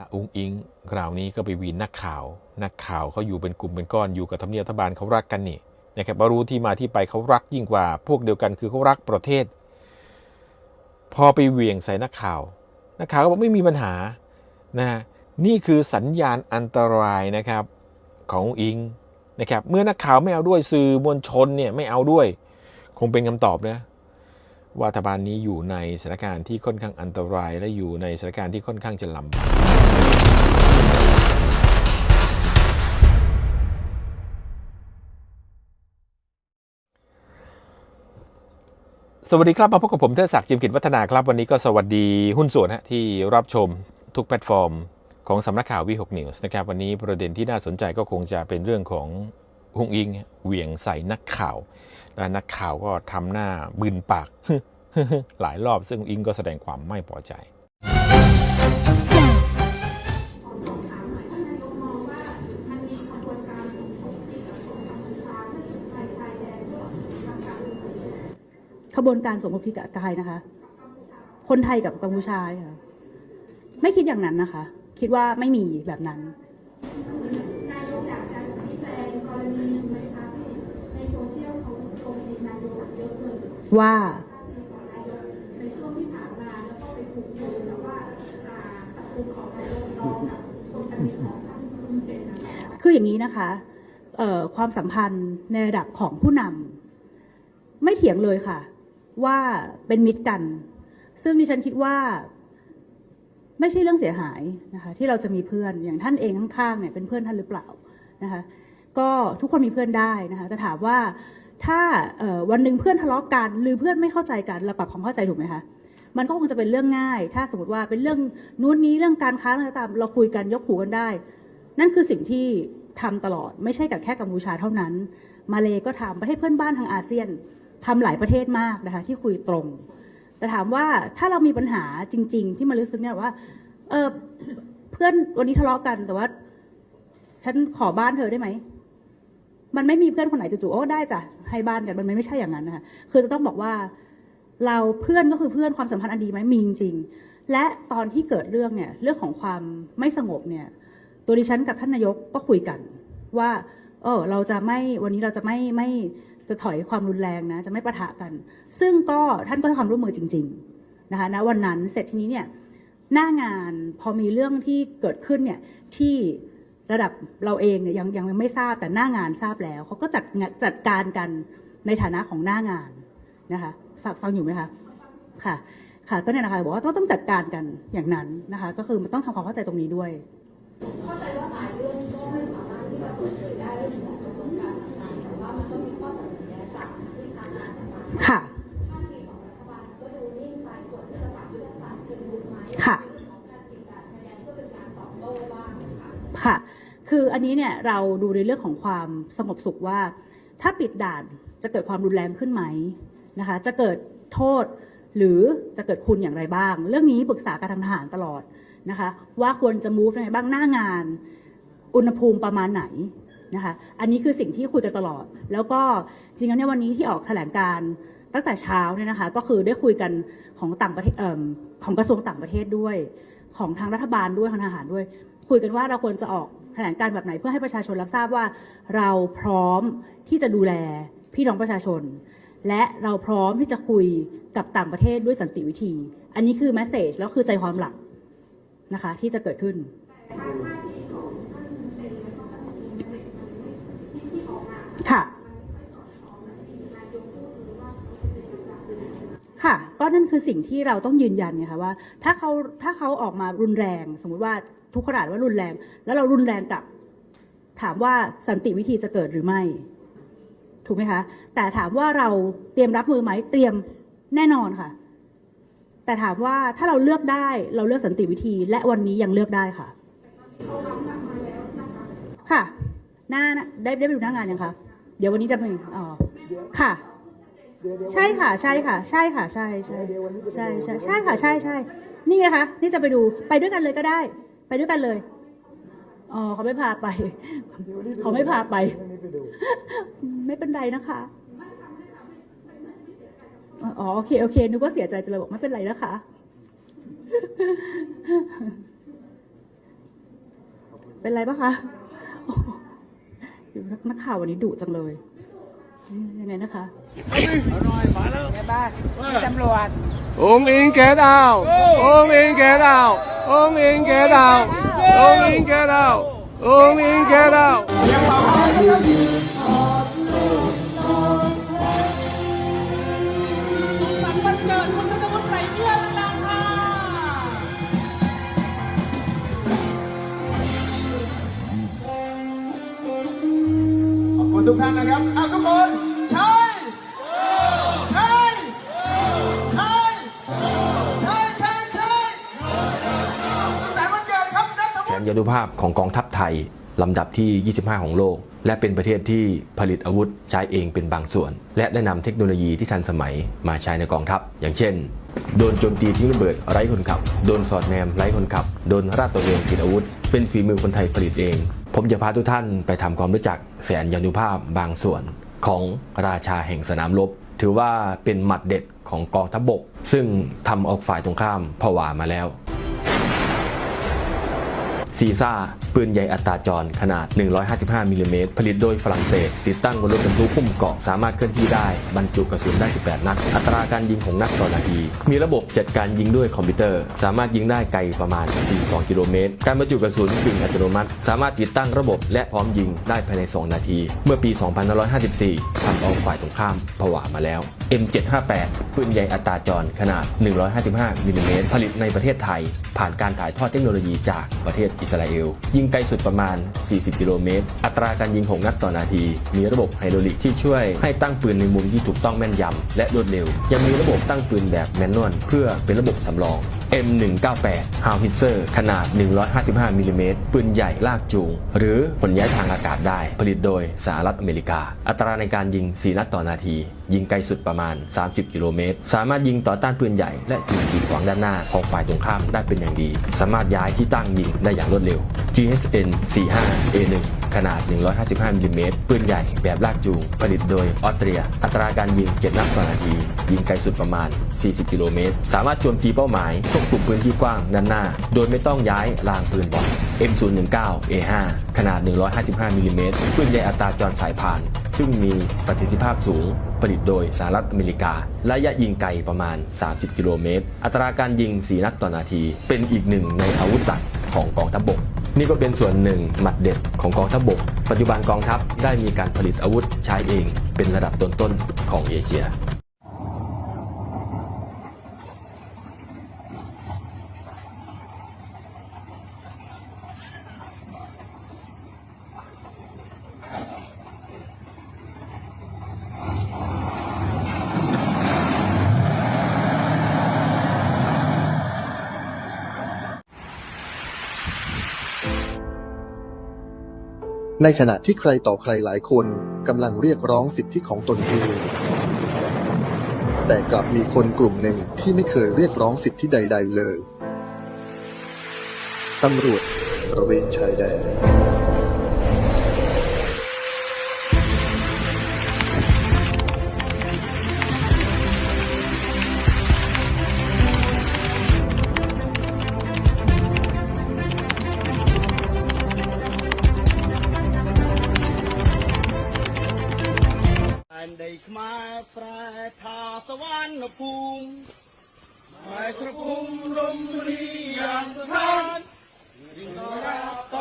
ละอุ้งอิงคราวนี้ก็ไปวีนนักข่าว นักข่าวเขาอยู่เป็นกลุ่มเป็นก้อนอยู่กับทำเนียบรัฐบาลเขารักกันนี่นะครับรู้ที่มาที่ไปเขารักยิ่งกว่า พวกเดียวกันคือเขารักประเทศ พอไปเหวี่ยงใส่นักข่าว นักข่าวก็บอกไม่มีปัญหานะนี่คือสัญญาณอันตรายนะครับของอิงนะครับเมื่อนักข่าวไม่เอาด้วยสื่อมวลชนเนี่ยไม่เอาด้วย คงเป็นคำตอบนะว่ารัฐบาลนี้อยู่ในสถานการณ์ที่ค่อนข้างอันตรายและอยู่ในสถานการณ์ที่ค่อนข้างจะลำบาก สวัสดีครับมาพบกับผมเทศศักดิ์จิมกิจวัฒนาครับ วันนี้ก็สวัสดีหุ้นส่วนฮะที่รับชมทุกแพลตฟอร์ม ของสำนักข่าววีหกนิวส์นะครับ วันนี้ประเด็นที่น่าสนใจก็คงจะเป็นเรื่องของฮุงอิงเหวี่ยงใส่นักข่าวและนักข่าวก็ทำหน้าบืนปาก หลายรอบซึ่งอิงก็แสดงความไม่พอใจ ขบวนการสมคบคิดกับกายนะคะ คนไทยกับกัมพูชาค่ะไม่คิดอย่างนั้นนะคะ คิดว่าไม่มีแบบนั้นว่าคืออย่างนี้นะคะความสัมพันธ์ในระดับของผู้นำไม่เถียงเลยค่ะ ว่าเป็นมิตรกัน ซึ่งดิฉันคิดว่าไม่ใช่เรื่องเสียหายนะคะที่เราจะมีเพื่อนอย่างท่านเองข้างๆเนี่ยเป็นเพื่อนท่านหรือเปล่านะคะก็ทุกคนมีเพื่อนได้นะคะแต่ถามว่าถ้าวันหนึ่งเพื่อนทะเลาะกัน หรือเพื่อนไม่เข้าใจกันเราปรับความเข้าใจถูกไหมคะมันก็คงจะเป็นเรื่องง่าย ถ้าสมมติว่าเป็นเรื่องนู้นนี้เรื่องการค้าอะไรก็ตาม เราคุยกันยกหูกันได้ นั่นคือสิ่งที่ทำตลอดไม่ใช่กับแค่กัมพูชาเท่านั้น มาเลก็ทำประเทศเพื่อนบ้านทางอาเซียน ทำหลายประเทศมากนะคะที่คุยตรง แต่ถามว่าถ้าเรามีปัญหาจริง ๆ ที่มาลึกซึ้งเนี่ยว่า เออเพื่อนวันนี้ทะเลาะกันแต่ว่า ฉันขอบ้านเธอได้ไหมมันไม่มีเพื่อนคนไหนจู่ๆโอ้ได้จ้ะให้บ้านกันมันไม่ใช่อย่างนั้นนะคะคือจะต้องบอกว่า เราเพื่อนก็คือเพื่อนความสัมพันธ์อันดีไหมมีจริงๆและตอนที่เกิดเรื่องเนี่ยเรื่องของความไม่สงบเนี่ย ตัวดิฉันกับท่านนายกก็คุยกัน ว่า เออเราจะไม่วันนี้เราจะไม่ไม่ จะถอยความรุนแรงนะจะไม่ปะทะกัน ซึ่งก็ท่านก็ให้ความร่วมมือจริงๆนะคะณวันนั้นเสร็จทีนี้เนี่ยหน้างานพอมีเรื่องที่เกิดขึ้นเนี่ยที่ระดับเราเองเนี่ยยังยังไม่ทราบแต่หน้างานทราบแล้วเขาก็จัดจัดการกันในฐานะของหน้างานนะคะฟังฟังอยู่ไหมคะค่ะ ค่ะก็เนี่ยนะคะบอกว่าต้องต้องจัดการกันอย่างนั้นนะคะ ก็คือมันต้องทำความเข้าใจตรงนี้ด้วย เข้าใจว่าหลายเรื่องก็ไม่สามารถที่จะเปิดเผย ค่ะ ค่าทีของรัฐบาลก็ดูนิ่งไปควรที่จะปรับยุทธศาสตร์เชิงรุกไหมค่ะการปิดด่านชายแดนเป็นการตอบโต้บ้างค่ะ คืออันนี้เนี่ยเราดูในเรื่องของความสงบสุขว่า ถ้าปิดด่านจะเกิดความรุนแรงขึ้นไหมนะคะ จะเกิดโทษหรือจะเกิดคุณอย่างไรบ้าง เรื่องนี้ปรึกษาการทางทหารตลอดนะคะ ว่าควรจะ move ยังไงบ้างหน้างาน อุณหภูมิประมาณไหน นะคะ อันนี้คือสิ่งที่คุยกันตลอด แล้วก็จริงๆแล้วในวันนี้ที่ออกแถลงการ์ตั้งแต่เช้าเนี่ยนะคะ ก็คือได้คุยกันของต่างประเทศเออของกระทรวงต่างประเทศด้วย ของทางรัฐบาลด้วยทางทหารด้วย คุยกันว่าเราควรจะออกแถลงการ์แบบไหนเพื่อให้ประชาชนรับทราบว่า เราพร้อมที่จะดูแลพี่น้องประชาชน และเราพร้อมที่จะคุยกับต่างประเทศด้วยสันติวิธี อันนี้คือแมสเซจแล้วคือใจความหลักนะคะที่จะเกิดขึ้น คือสิ่งที่เราต้องยืนยันไงคะว่า ถ้าเขาถ้าเขาออกมารุนแรง สมมุติว่าทุกขนาดว่ารุนแรง แล้วเรารุนแรงกลับ ถามว่าสันติวิธีจะเกิดหรือไม่ ถูกไหมคะ แต่ถามว่าเราเตรียมรับมือไหมเตรียมแน่นอนค่ะ แต่ถามว่าถ้าเราเลือกได้เราเลือกสันติวิธี และวันนี้ยังเลือกได้ค่ะ ค่ะ หน้าได้ได้ไปดูหน้างานยังคะเดี๋ยววันนี้จะไปอ๋อค่ะ ใช่ค่ะ ใช่ค่ะ ใช่ค่ะ ใช่ใช่ใช่ใช่ใช่ค่ะ ใช่ใช่นี่นะคะนี่จะไปดูไปด้วยกันเลยก็ได้ ไปด้วยกันเลยอ๋อเขาไม่พาไปเขาไม่พาไป ไม่เป็นไรนะคะอ๋อโอเคโอเคนึกว่าเสียใจจะเลยบอกไม่เป็นไรนะคะเป็นไรปะคะโอ้โหอยู่นักข่าววันนี้ดุจังเลยนี่ยังไงนะคะ Ôm in get out! Ôm in get out! Ôm in get out! Ôm in get out! Ôm in get out! ขอบคุณทุกท่านนะครับอ่ะทุกคน ยานุภาพของกองทัพไทยลำดับที่ 25 ของโลก และเป็นประเทศที่ผลิตอาวุธใช้เองเป็นบางส่วน และได้นำเทคโนโลยีที่ทันสมัยมาใช้ในกองทัพ อย่างเช่น โดนโจมตีทิ้งระเบิดไร้คนขับ โดนสอดแนมไร้คนขับ โดนราดตระเวนติดอาวุธ เป็นฝีมือคนไทยผลิตเอง ผมจะพาทุกท่านไปทำความรู้จักแสนยานุภาพบางส่วน ของราชาแห่งสนามรบ ถือว่าเป็นหมัดเด็ดของกองทัพบก ซึ่งทำเออกฝ่ายตรงข้ามผวามาแล้ว ซีซ่า ปืนใหญ่อัตราจรขนาด 155 มิลลิเมตรผลิตโดยฝรั่งเศส ติดตั้งบนรถบรรทุกพุ่มเกาะสามารถเคลื่อนที่ได้ บรรจุกระสุนได้ 18 นัด อัตราการยิงของนัดต่อนาที มีระบบจัดการยิงด้วยคอมพิวเตอร์ สามารถยิงได้ไกลประมาณ 42 กิโลเมตร การบรรจุกระสุนกึ่งอัตโนมัติ สามารถติดตั้งระบบและพร้อมยิงได้ภายใน 2 นาที เมื่อปี 2554ทำเอาฝ่ายตรงข้ามผวามาแล้ว M758 ปืนใหญ่อัตราจรขนาด 155มิลลิเมตรผลิตในประเทศไทย ผ่านการถ่ายทอดเทคโนโลยีจากประเทศอิสราเอล ยิงไกลสุดประมาณ 40 กิโลเมตร อัตราการยิง6นัดต่อนาที มีระบบไฮดรอลิกที่ช่วยให้ตั้งปืนในมุมที่ถูกต้องแม่นยำและรวดเร็ว ยังมีระบบตั้งปืนแบบแมนนวลเพื่อเป็นระบบสำรอง M198 Howitzer ขนาด 155มิลลิเมตรปืนใหญ่ลากจูง หรือผลย้ายทางอากาศได้ ผลิตโดยสหรัฐอเมริกา อัตราในการยิง 4 นัดต่อนาที ยิงไกลสุดประมาณ 30 กิโลเมตร สามารถยิงต่อต้านปืนใหญ่และสิ่งกีดขวางด้านหน้าของฝ่ายตรงข้ามได้เป็นอย่างดี สามารถย้ายที่ตั้งยิงได้อย่างรวดเร็ว GSN 45 A1 ขนาด 155มิลลิเมตรปืนใหญ่แบบลากจูง ผลิตโดยออสเตรีย อัตราการยิง 7 นัดต่อนาที ยิงไกลสุดประมาณ 40 กิโลเมตร สามารถโจมตีเป้าหมายควบคุมพื้นที่กว้างด้านหน้า โดยไม่ต้องย้ายรางปืนบอล M019 A5 ขนาด 155มิลลิเมตรปืนใหญ่อัตราจรสายพาน ซึ่งมีประสิทธิภาพสูงผลิตโดยสหรัฐอเมริการะยะยิงไกลประมาณ 30 กิโลเมตร อัตราการยิง 4 นัดต่อนาที เป็นอีกหนึ่งในอาวุธหลักของกองทัพบก นี่ก็เป็นส่วนหนึ่งหมัดเด็ดของกองทัพบก ปัจจุบันกองทัพได้มีการผลิตอาวุธใช้เองเป็นระดับต้นๆของเอเชีย ในขณะที่ใครต่อใครหลายคนกำลังเรียกร้องสิทธิของตนเอง แต่กลับมีคนกลุ่มหนึ่งที่ไม่เคยเรียกร้องสิทธิใด ๆ เลย ตำรวจตระเวนชายแดน ភូមិហើយត្រភូមិរមរីយ៉ាងស្ថានរីករាបត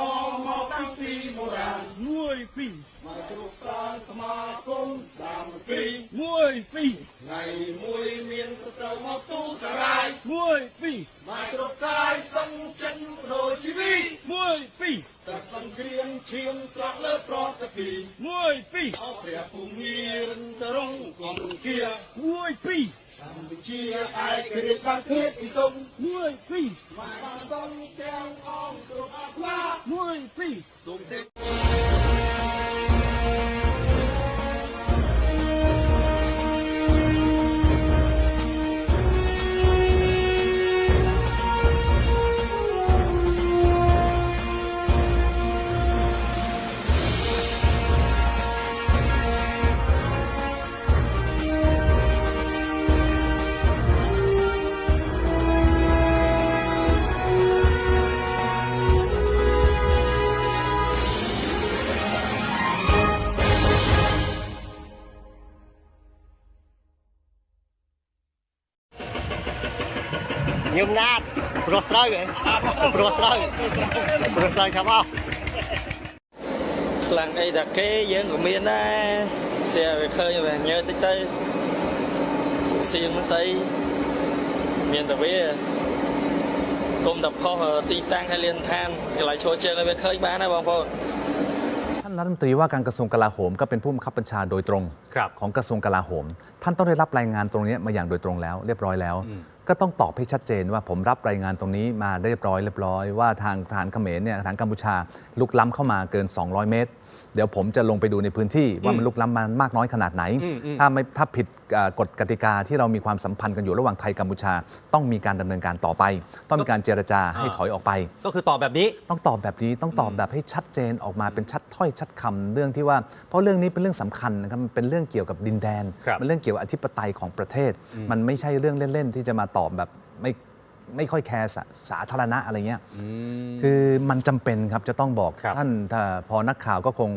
មកតាំងពីបុរាណមួយពីរមកគ្រប់ប្រានសមាគមសាមគ្គីមួយពីរថ្ងៃមួយមានសត្រូវមកទូសារាយមួយពីរមកគ្រប់កាយសង្ចិនបដូរជីវិតមួយពីរទឹកសង្គ្រាមឈាមស្រក់លើប្រតិពីមួយពីរអព្រះភូមិរិនតរងអង្គាមួយពីរ កម្ពុជាឯករាជ្យបានភាពពីទុំមួយពីរមកបានសំទាំងអង្គគ្រប់អាត្មាមួយពីរសូមទេូវព្រោះស្រូវព្រោះស្រូវចាំអស់ខ្លាំងអីតាគេយើងក៏មានដែរសៀវាឃើញវាញើតិចទៅសៀងមិនស្អីមានតែវាគុំតែផុសទីតាំងហើយលៀនឋានកន្លែងឈរជើងឲ្យវាឃើញបានហើយបងប្អូន รัฐมนตรีว่าการกระทรวงกลาโหม ก็เป็นผู้บังคับบัญชาโดยตรงครับของกระทรวงกลาโหม ท่านต้องได้รับรายงานตรงนี้มาอย่างโดยตรงแล้ว เรียบร้อยแล้วอืมก็ต้องตอบให้ชัดเจนว่าผมรับรายงานตรงนี้มาได้เรียบร้อยเรียบร้อยว่าทางทหารเขมรเนี่ยทหารกัมพูชาลุกล้ำเข้ามาเกิน 200 เมตร เดี๋ยวผมจะลงไปดูในพื้นที่ว่ามันลุกล้ำมามากน้อยขนาดไหนอืมอืมถ้าไม่ถ้าผิดเอ่อกฎกติกาที่เรามีความสัมพันธ์กันอยู่ระหว่างไทยกัมพูชา ต้องมีการดำเนินการต่อไป ต้องมีการเจรจาให้ถอยออกไป ก็คือตอบแบบนี้ต้องตอบแบบนี้ต้องตอบแบบให้ชัดเจนออกมาเป็นชัดถ้อยชัดคำเรื่องที่ว่า เพราะเรื่องนี้เป็นเรื่องสำคัญนะครับมันเป็นเรื่องเกี่ยวกับดินแดนครับมันเรื่องเกี่ยวกับอธิปไตยของประเทศอืมมันไม่ใช่เรื่องเล่นๆที่จะมาตอบแบบไม่ ไม่ค่อยแคร์สาสาธารณะอะไรเงี้ยมคือมันจำเป็นครับจะต้องบอกครับ ท่านถ้าพอนักข่าวก็คง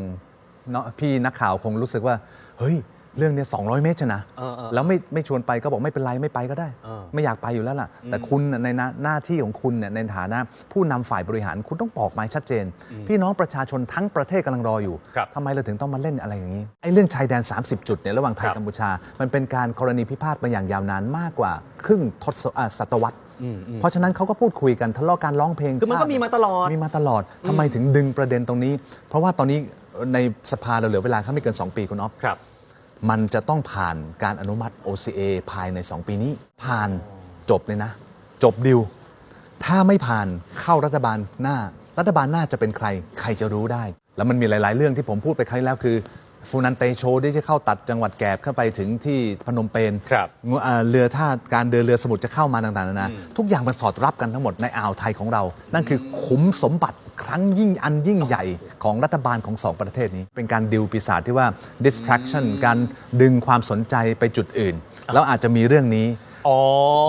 เนาะพี่นักข่าวคงรู้สึกว่า เฮ้ย เรื่องเนี้ย200เมตรชนะ เออเออ แล้วไม่ไม่ชวนไปก็บอกไม่เป็นไรไม่ไปก็ได้ เออ ไม่อยากไปอยู่แล้วล่ะ แต่อืมคุณน่ะในหน้าหน้าที่ของคุณเนี่ยในฐานะ ผู้นำฝ่ายบริหารคุณต้องบอกมาให้ชัดเจนอืมพี่น้องประชาชนทั้งประเทศกำลังรออยู่ครับทำไมเราถึงต้องมาเล่นอะไรอย่างนี้ไอ้เรื่องชายแดน 30 จุดเนี่ยระหว่างไทยครับ กัมพูชา มันเป็นการกรณีพิพาทมาอย่างยาวนานมากกว่า ครึ่งทศอ่าศตวรรษ อืมอืม เพราะฉะนั้นเขาก็พูดคุยกันทะเลาะการร้องเพลงคือมันก็ชติมีมาตลอด มีมาตลอดทำไมถึงดึงประเด็นตรงนี้ เพราะว่าตอนนี้ในสภาเราเหลือเวลาแค่ไม่เกิน 2 ปีคุณอ๊อฟ ครับ มันจะต้องผ่านการอนุมัติ OCA ภายใน 2 ปีนี้ ผ่านจบเลยนะ จบดิว ถ้าไม่ผ่านเข้ารัฐบาลหน้า รัฐบาลหน้าจะเป็นใคร ใครจะรู้ได้ แล้วมันมีหลาย ๆ เรื่องที่ผมพูดไปครั้งแล้วคือ ฟูนันเตโชที่จะเข้าตัดจังหวัดแกบเข้าไปถึงที่พนมเปญครับเอ่อเรือท่าการเดินเรือสมุทรจะเข้ามาต่างๆนานาอืมทุกอย่างมันสอดรับกันทั้งหมดในอ่าวไทยของเรา นั่นคือขุมสมบัติครั้งยิ่งอันยิ่งใหญ่ของรัฐบาลของสองประเทศนี้ เป็นการดิวปีศาจที่ว่า distraction การดึงความสนใจไปจุดอื่น แล้วอาจจะมีเรื่องนี้อ๋อ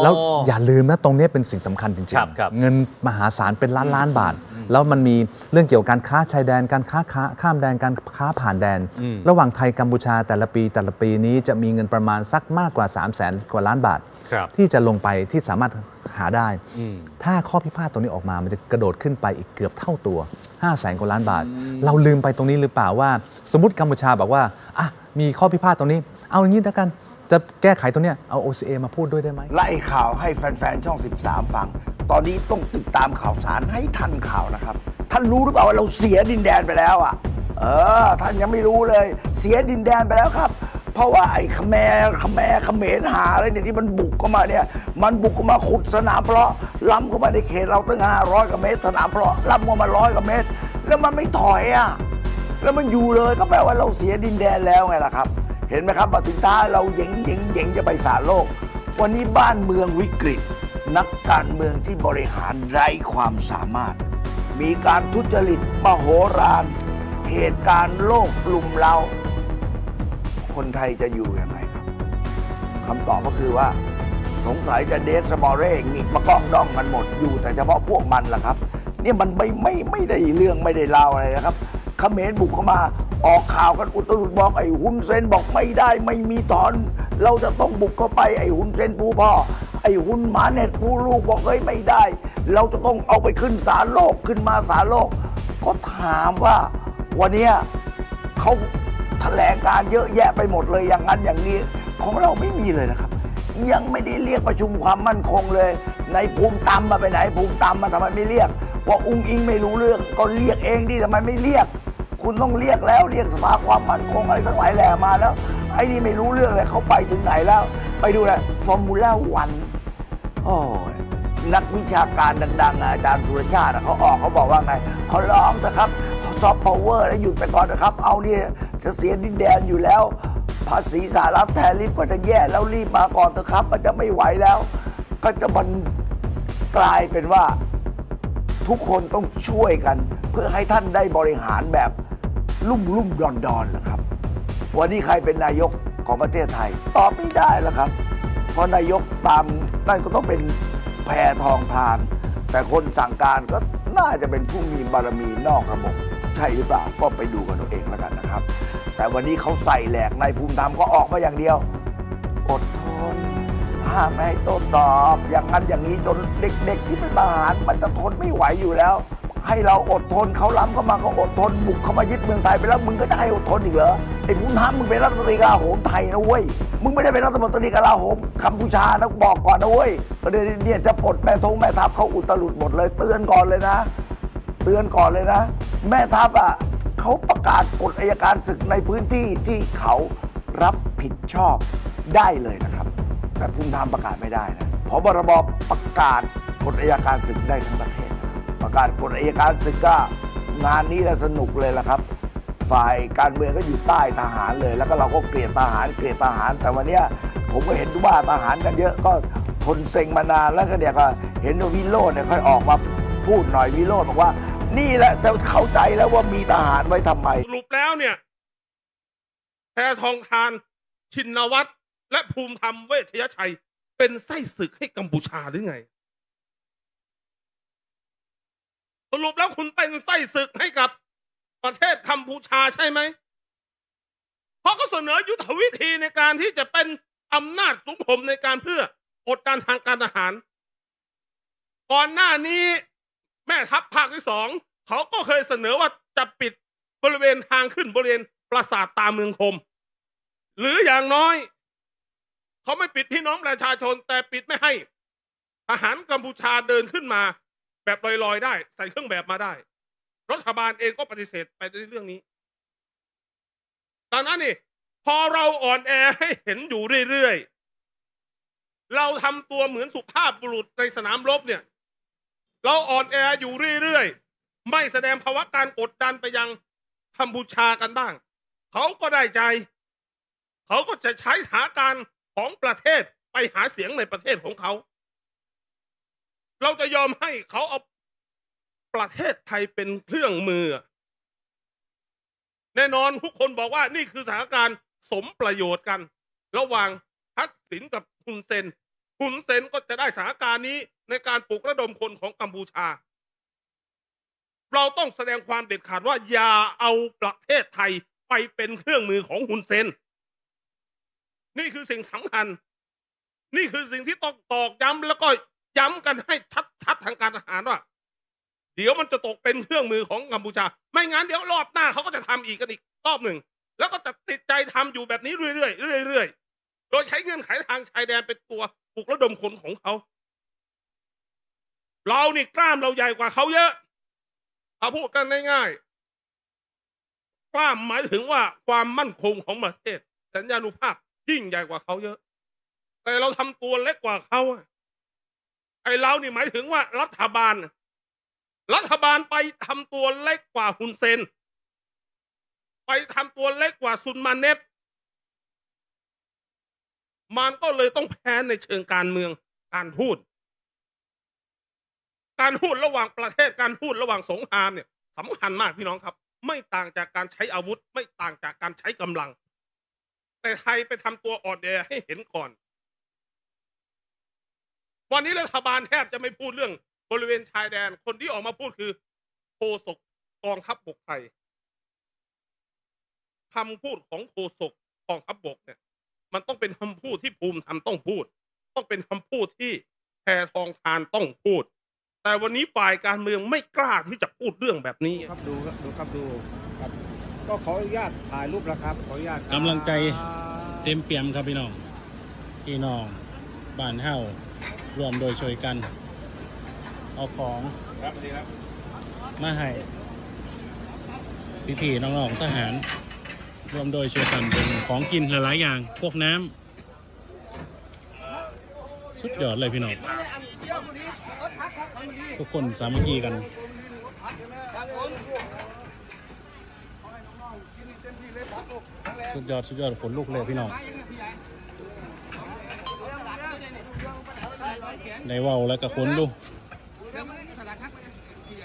แล้วอย่าลืมนะตรงนี้เป็นสิ่งสำคัญจริงครับครับเงินมหาศาลเป็นล้านล้านบาท แล้วมันมีเรื่องเกี่ยวกับการค้าชายแดน การค้าค้าข้ามแดนการค้าผ่านแดน อืม ระหว่างไทยกัมพูชาแต่ละปีแต่ละปีนี้จะมีเงินประมาณสักมากกว่า 3 0 0แสนกว่าล้านบาท ครับที่จะลงไปที่สามารถหาได้ อืม ถ้าข้อพิพาทตรงนี้ออกมา มันจะกระโดดขึ้นไปอีกเกือบเท่าตัว 5 0 0แสนกว่าล้านบาท เราลืมไปตรงนี้หรือเปล่าว่า สมมติกัมพูชาบอกว่าอะมีข้อพิพาทตรงนี้ เอาอย่างนี้แล้วกัน จะแก้ไขตรงเนี้ยเอา OCA มาพูดด้วยได้ไหมไล่ข่าวให้แฟน ๆ ช่อง 13 ฟัง ตอนนี้ต้องติดตามข่าวสารให้ทันข่าวนะครับ ท่านรู้หรือเปล่าว่าเราเสียดินแดนไปแล้วอะ เออ ท่านยังไม่รู้เลย เสียดินแดนไปแล้วครับ เพราะว่าไอ้ขแมรขแมรเขมรหาอะไรเนี่ยที่มันบุกเข้ามาเนี่ย มันบุกเข้ามาขุดสนามเพาะล้ำเข้ามาในเขตเราตั้ง500กว่าเมตร สนามเพาะล้ำเข้ามาร้อยกว่าเมตร แล้วมันไม่ถอยอะ แล้วมันอยู่เลยก็แปลว่าเราเสียดินแดนแล้วไงล่ะครับ เห็นไหมครับบัติตาเราเหย่งเหย่งเหย่งจะไปสารโลก วันนี้บ้านเมืองวิกฤต นักการเมืองที่บริหารไร้ความสามารถ มีการทุจริตมโหฬารเหตุการณ์โลกลุมเรา คนไทยจะอยู่ยังไงครับคำตอบก็คือว่า สงสัยจะเดสสมอเร่งิกมากล้องดองกันหมดอยู่ แต่เฉพาะพวกมันล่ะครับ เนี่ยมันไม่ไม่ไม่ได้เรื่องไม่ได้เล่าอะไรนะครับเขมรบุกเข้ามาออกข่าวกันอุตรุดบอกไอ้หุนเซนบอกไม่ได้ไม่มีถอน เราจะต้องบุกเข้าไปไอ้หุนเซนผู้พ่อ อ้หุ่นหมาเน็ตผู้ลูกบอกเฮ้ยไม่ได้ เราจะต้องเอาไปขึ้นศาลโลกขึ้นมาศาลโลก ก็ถามว่าวันนี้เขาแถลงการเยอะแยะไปหมดเลยอย่างนั้นอย่างนี้ ของเราไม่มีเลยนะครับ ยังไม่ได้เรียกประชุมความมั่นคงเลย ในภูมิตำมาไปไหน ภูมิตำมาทำไมไม่เรียก ว่าอุ้งอิงไม่รู้เรื่องก็เรียกเองดิทำไมไม่เรียก คุณต้องเรียกแล้วเรียกสภาความมั่นคงอะไรทั้งหลายแหล่มาแล้วไอ้นี่ไม่รู้เรื่องเลยเขาไปถึงไหนแล้ว ไปดูเลยฟอร์มูล่าวัน โอ้ยนักวิชาการดังๆ อาจารย์สุรชาติเขาออกเขาบอกว่าไงเขาร้องนะครับซอฟต์พาวเวอร์แล้วหยุดไปก่อนนะครับ เอาเนี่ยจะเสียดินแดนอยู่แล้ว ภาษีสารับแทนลิฟก็จะแย่แล้วรีบมาก่อนเถอะครับ มันจะไม่ไหวแล้ว ก็จะมันกลายเป็นว่า ทุกคนต้องช่วยกัน เพื่อให้ท่านได้บริหารแบบลุ่มลุ่มดอนดอนเหรอครับ วันนี้ใครเป็นนายกของประเทศไทย ตอบไม่ได้แล้วครับ เพราะนายกตามนั่นก็ต้องเป็นแพรทองทาน แต่คนสั่งการก็น่าจะเป็นผู้มีบารมีนอกระบบใช่หรือเปล่าก็ไปดูกันเอาเองแล้วกันนะครับ แต่วันนี้เขาใส่แหลกในภูมิธรรมก็ออกมาอย่างเดียว อดทนหห้ามไม่ให้โต้ตอบ อย่างนั้นอย่างนี้จนเด็กๆที่เป็นทหารมันจะทนไม่ไหวอยู่แล้ว ให้เราอดทนเขาล้ำเข้ามาก็อดทนบุกเข้ามายึดเมืองไทยไปแล้วมึงก็จะให้อดทนอีกเหรอไอ้คุณทำมึงเป็นรัฐมนตรีกลาโหมไทยนะเว้ยมึงไม่ได้เป็นรัฐมนตรีกลาโหมกัมพูชานะบอกก่อนนะเว้ยประเดี๋ยวเนี่ยจะปลดแม่ทงแม่ทัพเขาอุตลุดหมดเลย เตือนก่อนเลยนะ เตือนก่อนเลยนะ แม่ทัพอะเขาประกาศกฎอายการศึกในพื้นที่ที่เขารับผิดชอบได้เลยนะครับ แต่ภูมิธรรมประกาศไม่ได้นะเพราะบรบประกาศกฎอายการศึกได้ทั้งประเทศ ประกาศกฎอายการศึกก็งานนี้และสนุกเลยละครับ ฝ่ายการเมืองก็อยู่ใต้ทหารเลย แล้วก็เราก็เกลียดทหารเกลียดทหาร แต่วันนี้ผมก็เห็นว่าทหารกันเยอะก็ทนเซ็งมานานแล้วก็เนี่ยก็เห็นว่าวิโรจน์เนี่ยค่อยออกมาพูดหน่อยวิโรจน์บอกว่า นี่แหละจะเข้าใจแล้วว่ามีทหารไว้ทำไม สรุปแล้วเนี่ยแพทองทาน ชินวัตรและภูมิธรรมเวชยชัย เป็นไส้ศึกให้กัมพูชาหรือไง สรุปแล้วคุณเป็นไส้ศึกให้กับประเทศกัมพูชาใช่ไหม เพราะก็เสนอยุทธวิธีในการที่จะเป็นอำนาจสูงผมในการเพื่อกดดันทางการทหาร ก่อนหน้านี้แม่ทัพภาคที่สองเขาก็เคยเสนอว่าจะปิดบริเวณทางขึ้นบริเวณปราสาทตาเมืองคม หรืออย่างน้อย เขาไม่ปิดพี่น้องประชาชน แต่ปิดไม่ให้ทหารกัมพูชาเดินขึ้นมา แบบลอยๆได้ ใส่เครื่องแบบมาได้ รัฐบาลเองก็ปฏิเสธไปในเรื่องนี้ตอนนั้นนี่ พอเราอ่อนแอให้เห็นอยู่เรื่อยๆเราทำตัวเหมือนสุภาพบุรุษในสนามรบเนี่ย เราอ่อนแออยู่เรื่อยๆไม่แสดงภาวะการกดดันไปยังกัมพูชากันบ้าง เขาก็ได้ใจ เขาก็จะใช้สถานการณ์ของประเทศไปหาเสียงในประเทศของเขา เราจะยอมให้เขาเอาประเทศไทยเป็นเครื่องมือ แน่นอนทุกคนบอกว่านี่คือสถานการณ์สมประโยชน์กัน ระหว่างทักษิณกับฮุนเซนฮุนเซนก็จะได้สถานการณ์นี้ในการปลุกระดมคนของกัมพูชา เราต้องแสดงความเด็ดขาดว่าอย่าเอาประเทศไทยไปเป็นเครื่องมือของฮุนเซน นี่คือสิ่งสำคัญ นี่คือสิ่งที่ต้องตอกย้ำแล้วก็ ย้ำกันให้ชัดๆทางการทหารว่า เดี๋ยวมันจะตกเป็นเครื่องมือของกัมพูชา ไม่งั้นเดี๋ยวรอบหน้าเขาก็จะทำอีกกันอีกรอบหนึ่ง แล้วก็จะติดใจทำอยู่แบบนี้เรื่อยๆเรื่อยๆ โดยใช้เงื่อนไขทางชายแดนเป็นตัวปลุกระดมคนของเขา เรานี่กล้ามเราใหญ่กว่าเขาเยอะเอาพูดกันง่ายๆกล้ามหมายถึงว่าความมั่นคงของประเทศสัญญานุภาพยิ่งใหญ่กว่าเขาเยอะ แต่เราทำตัวเล็กกว่าเขา อะไอ้เรานี่หมายถึงว่ารัฐบาล รัฐบาลไปทำตัวเล็กกว่าฮุนเซน ไปทำตัวเล็กกว่าซุนมาเนตมันก็เลยต้องแพ้ในเชิงการเมืองการพูด การพูดระหว่างประเทศการพูดระหว่างสงครามเนี่ยสำคัญมากพี่น้องครับ ไม่ต่างจากการใช้อาวุธ ไม่ต่างจากการใช้กำลัง แต่ไทยไปทำตัวอ่อนแอให้เห็นก่อน วันนี้รัฐบาลแทบจะไม่พูดเรื่องบริเวณชายแดน คนที่ออกมาพูดคือโฆษกกองทัพบกไทยคำพูดของโฆษกกองทัพบกเนี่ย มันต้องเป็นคำพูดที่ภูมิธรรมต้องพูด ต้องเป็นคำพูดที่แพทองทานต้องพูด แต่วันนี้ฝ่ายการเมืองไม่กล้าที่จะพูดเรื่องแบบนี้ครับดูครับดูครับดูครับก็ขออนุญาตถ่ายรูปแล้วครับ ขออนุญาตครับกำลังใจเต็มเปี่ยมครับพี่น้องพี่น้องบ้านเฮา รวมโดยช่วยกัน เอาของมาให้พี่ๆน้องๆทหาร รวมโดยช่วยกันเป็นของกินหลายๆอย่าง พวกน้ำสุดยอดเลยพี่น้องทุกคนสามัคคีกันสุดยอดสุดยอดขนลุกเลยพี่น้อง ในว่าวแล้วก็ขนลุก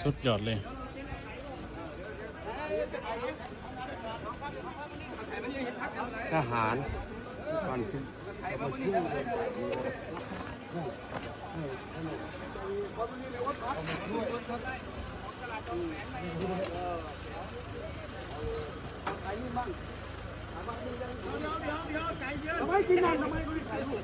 สุดยอดเลยทหารก่อนที่ทำไมกินนั่นทำไมไม่ถ่ายรูป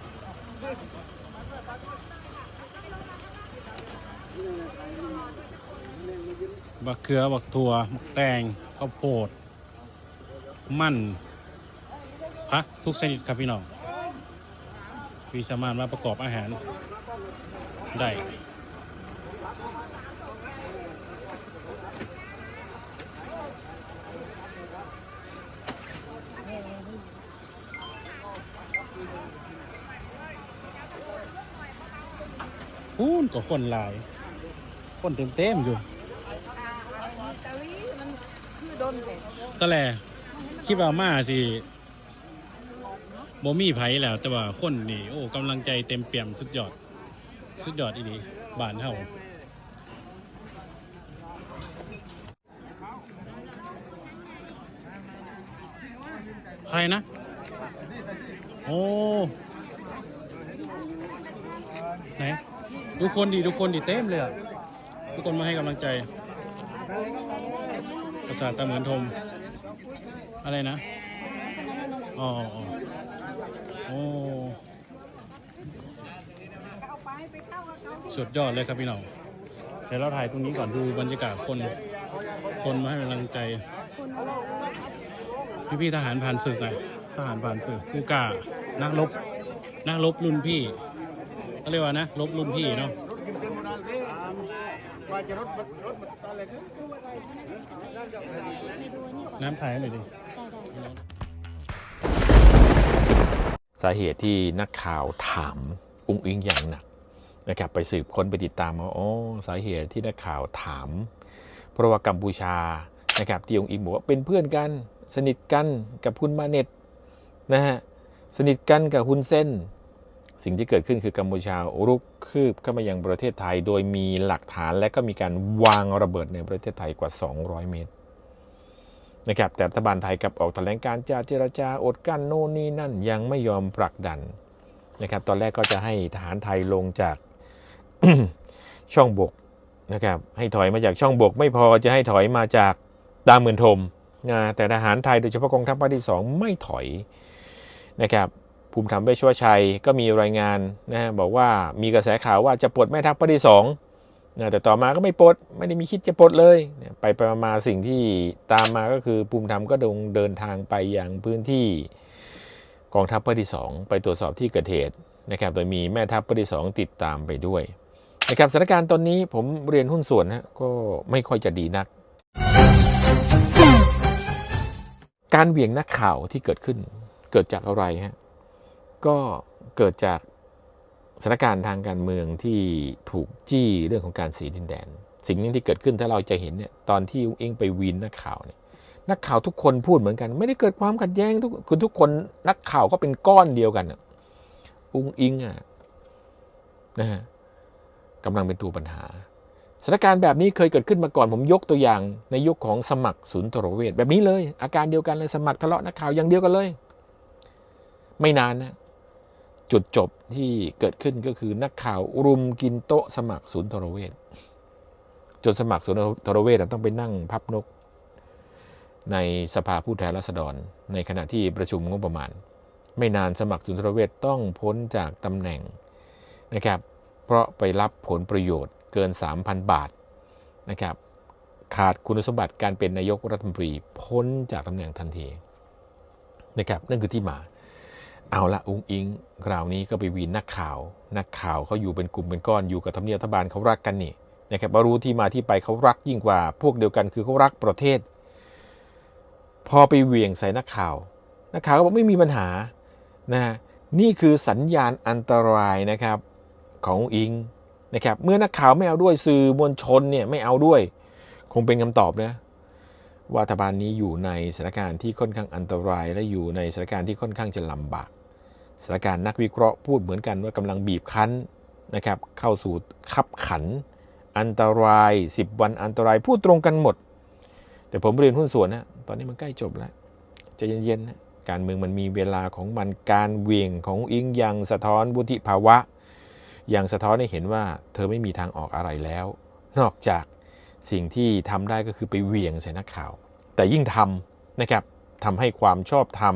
บักเขือบักถั่วบักแตงข้าวโพด มันพักทุกชนิดครับพี่น้องมีสามารถมาประกอบอาหารได้พูนก็คนหลาย คนเต็มเต็มอยู่ก็แหละคิดว่ามาสิบ่มีไผแล้ว แต่ว่าคนนี่โอ้กำลังใจเต็มเปี่ยมสุดยอด สุดยอดอีดีบ้านเฮาใครนะ โอ้ ไหน ทุกคนดีทุกคนดีเต็มเลยอะ ทุกคนมาให้กำลังใจประสาทตาเหมือนทม อะไรนะอ๋ออ๋อโอ้สุดยอดเลยครับพี่น้องเดี๋ยวเราถ่ายตรงนี้ก่อนดูบรรยากาศคน คนมาให้กำลังใจ พี่พี่ๆทหารผ่านศึกหน่อยทหารผ่านศึกผู้กล้านักรบนักรบรุ่นพี่เขาเรียกว่านะรบรุ่นพี่เนาะ น้ำถ่ายให้หน่อยดิสาเหตุที่นักข่าวถามอุ้งอิงอย่างหนักนะครับไปสืบค้นไปติดตามว่าอ๋อสาเหตุที่นักข่าวถาม เพราะว่ากัมพูชานะครับที่อุ้งอิงบอกว่าเป็นเพื่อนกัน สนิทกันกับคุณมาเน็ตนะฮะสนิทกันกับคุณเส้น สิ่งที่เกิดขึ้นคือกัมพูชารุกคืบเข้ามายังประเทศไทย โดยมีหลักฐานและก็มีการวางระเบิดในประเทศไทยกว่า 200 เมตรนะครับแต่รัฐบาลไทยกับออกแถลงการจะเจรจาอดกั้นโน่นนี่นั่นยังไม่ยอมผลักดันนะครับตอนแรกก็จะให้ทหารไทยลงจากช่องบกนะครับให้ถอยมาจากช่องบก ไม่พอจะให้ถอยมาจากดาเมือนทมนะแต่ทหารไทยโดยเฉพาะกองทัพภาคที่สองไม่ถอยนะครับ ภูมิธรรมเวชวชัยก็มีรายงานนะฮะบอกว่ามีกระแสข่าวว่าจะปลดแม่ทัพภาคที่สองนะแต่ต่อมาก็ไม่ปลดไม่ได้มีคิดจะปลดเลยไปไปมาสิ่งที่ตามมาก็คือภูมิธรรมก็ดงเดินทางไปยังพื้นที่กองทัพภาคที่2ไปตรวจสอบที่เกิดเหตุนะครับโดยมีแม่ทัพภาคที่2ติดตามไปด้วยนะครับสถานการณ์ตอนนี้ผมเรียนหุ้นส่วนฮะก็ไม่ค่อยจะดีนัก การเหวี่ยงนักข่าวที่เกิดขึ้นเกิดจากอะไรฮะ ก็เกิดจากสถานการณ์ทางการเมืองที่ถูกจี้เรื่องของการสีดินแดน สิ่งหนึงที่เกิดขึ้นถ้าเราจะเห็นเนี่ยตอนที่อุ้งอิงไปวีนนักข่าวเนี่ยนักข่าวทุกคนพูดเหมือนกัน ไม่ได้เกิดความขัดแย้งทุกคือทุกคนนักข่าวก็เป็นก้อนเดียวกันอุ้งอิงอะนะฮะกำลังเป็นตัวปัญหาสถานการณ์แบบนี้เคยเกิดขึ้นมาก่อนผมยกตัวอย่าง ในยุคของสมัครศูนย์ตรเวชแบบนี้เลย อาการเดียวกันเลยสมัครทะเลาะนักข่าวอย่างเดียวกันเลย ไม่นานนะ จุดจบที่เกิดขึ้นก็คือนักข่าวรุมกินโต๊ะสมัครศูนย์ทรเวชจนสมัครศูนย์ทรเวชต้องไปนั่งพับนก ในสภาผู้แทนราษฎร ในขณะที่ประชุมงบประมาณ ไม่นานสมัครศูนย์ทรเวชต้องพ้นจากตำแหน่งนะครับ เพราะไปรับผลประโยชน์เกิน 3,000 บาทนะครับ ขาดคุณสมบัติการเป็นนายกรัฐมนตรีพ้นจากตำแหน่งทันทีนะครับนั่นคือที่มา เอาละอุ้งอิงคราวนี้ก็ไปวีนนักข่าว นักข่าวเขาอยู่เป็นกลุ่มเป็นก้อนอยู่กับทำเนียบรัฐบาลเขารักกันนี่นะครับมารู้ที่มาที่ไปเขารักยิ่งกว่า พวกเดียวกันคือเขารักประเทศ พอไปเหวี่ยงใส่นักข่าว นักข่าวก็บอกไม่มีปัญหานะนี่คือสัญญาณอันตรายนะครับของอุ้งอิงนะครับเมื่อนักข่าวไม่เอาด้วยสื่อมวลชนเนี่ยไม่เอาด้วย คงเป็นคำตอบนะว่ารัฐบาลนี้อยู่ในสถานการณ์ที่ค่อนข้างอันตรายและอยู่ในสถานการณ์ที่ค่อนข้างจะลำบาก สถานการณ์นักวิเคราะห์พูดเหมือนกันว่ากำลังบีบคั้นนะครับเข้าสู่ขับขัน อันตราย 10 วันอันตรายพูดตรงกันหมด แต่ผมเรียนหุ้นส่วนนะตอนนี้มันใกล้จบแล้วใจะเย็นๆนะการเมืองมันมีเวลาของมันการเวียงของอิงยังสะท้อนวุฒิภาวะ ยังสะท้อนให้เห็นว่าเธอไม่มีทางออกอะไรแล้ว นอกจากสิ่งที่ทำได้ก็คือไปเวียงใส่นักข่าว แต่ยิ่งทำนะครับทำให้ความชอบธรรม